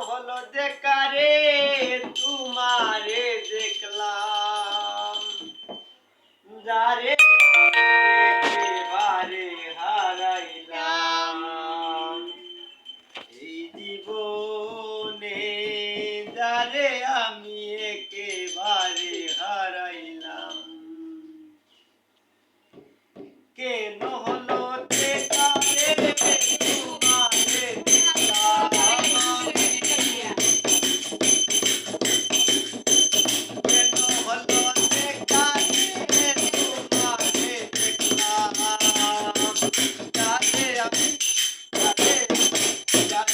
হলো দেখারে তোমারে দেখলাম। যারে বারে হারাইলাম। এই জীবনে যারে Stop.